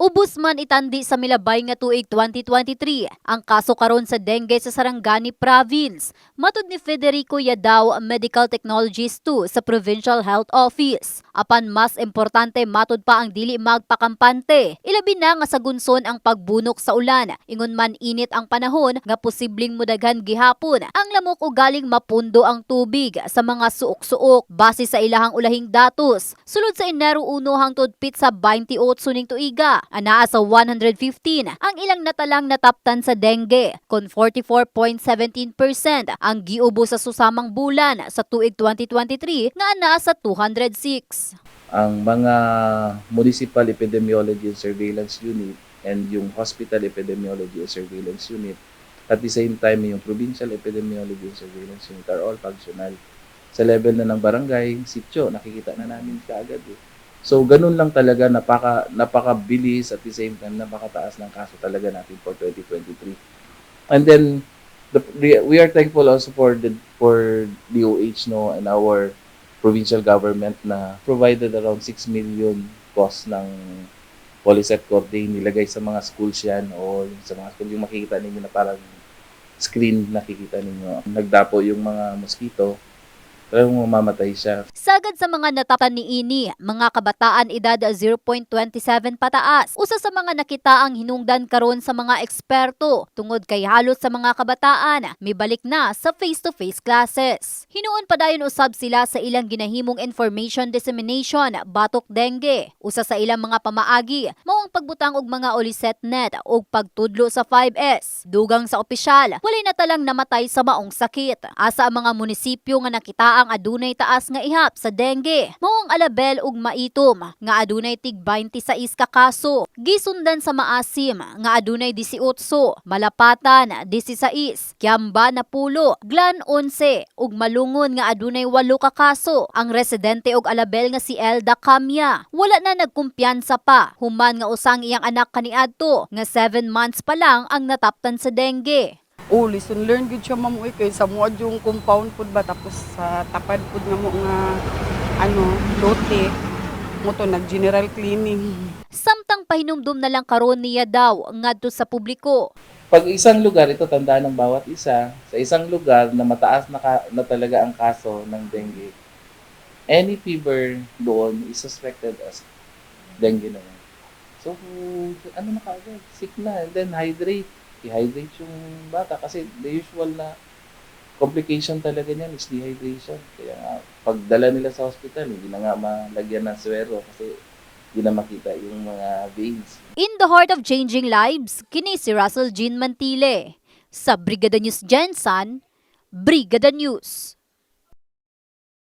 Ubus man itandi sa milabay nga tuig 2023 ang kaso karon sa dengue sa Sarangani Province. Matud ni Federico Yadao, Medical Technologist 2 sa Provincial Health Office. Apan mas importante matud pa ang dili magpakampante. Ilabi na nga sa gunson ang pagbunok sa ulan. Ingon man init ang panahon nga posibleng mudaghan gihapon ang lamok o galing mapundo ang tubig sa mga suok-suok base sa ilahang ulahing datos. Sulod sa Enero 1 hangtod pit sa 28 ning tuiga, anaa sa 115 ang ilang natalang nataptan sa dengue, kon 44.17% ang giubo sa susamang bulan sa tuig 2023 nga anaa sa 206. ang mga Municipal Epidemiology and Surveillance Unit and yung Hospital Epidemiology and Surveillance Unit at the same time yung Provincial Epidemiology and Surveillance Unit are all functional. Sa level na ng barangay, sityo, nakikita na namin kaagad eh. So, ganun lang talaga, napaka, napakabilis at the same time, napakataas ng kaso talaga natin for 2023. And then, the, we are thankful also for the for DOH no and our provincial government na provided around 6 million cost ng Polyset Cording nilagay sa mga schools yan o sa mga school yung makikita ninyo na parang screen nakikita ninyo. Nagdapo yung mga mosquito pero mamamatay siya. Sagad sa mga nataptan ni Ini, mga kabataan edad 0.27 pataas. Usa sa mga nakita ang hinungdan karon sa mga eksperto tungod kay halos sa mga kabataan mibalik na sa face-to-face classes. Hinuon pa dayon usab sila sa ilang ginahimong information dissemination batok dengue. Usa sa ilang mga pamaagi mao ang pagbutang og mga oliset net ug pagtudlo sa 5S. Dugang sa opisyal, walay natalang namatay sa maong sakit. Asa ang mga munisipyo nga nakita ang adunay taas nga ihap sa dengue. Mao Alabel ug Maitom nga adunay tig 26 ka kaso. Gisundan sa Maasim nga adunay 18, Malapatan 16, Kiamba na pulo, Glan 11 ug Malungon nga adunay 8 ka kaso. Ang residente og Alabel nga si Elda Camia wala na nagkumpiyansa pa human nga usang iyang anak kaniadto nga 7 months pa lang ang nataptan sa dengue. Oh, lesson learned gud siya ma'am uy kay sa mo yung compound pud ba tapos sa tapad pud nga mo nga ano lote mo to nag general cleaning. Samtang pahinumdum na lang karon niya daw ngadto sa publiko. Pag isang lugar, ito tandaan ng bawat isa, sa isang lugar na mataas na, ka, na talaga ang kaso ng dengue, any fever doon is suspected as dengue naman. So, ano na kaagad? Sick na. And then hydrate. I-hydrate yung bata kasi the usual na complication talaga niyan is dehydration. Kaya nga, pagdala nila sa hospital, hindi na nga malagyan ng swero kasi hindi na makita yung mga veins. In the heart of changing lives, kini si Russell Jean Mantile. Sa Brigada News Jensen, Brigada News.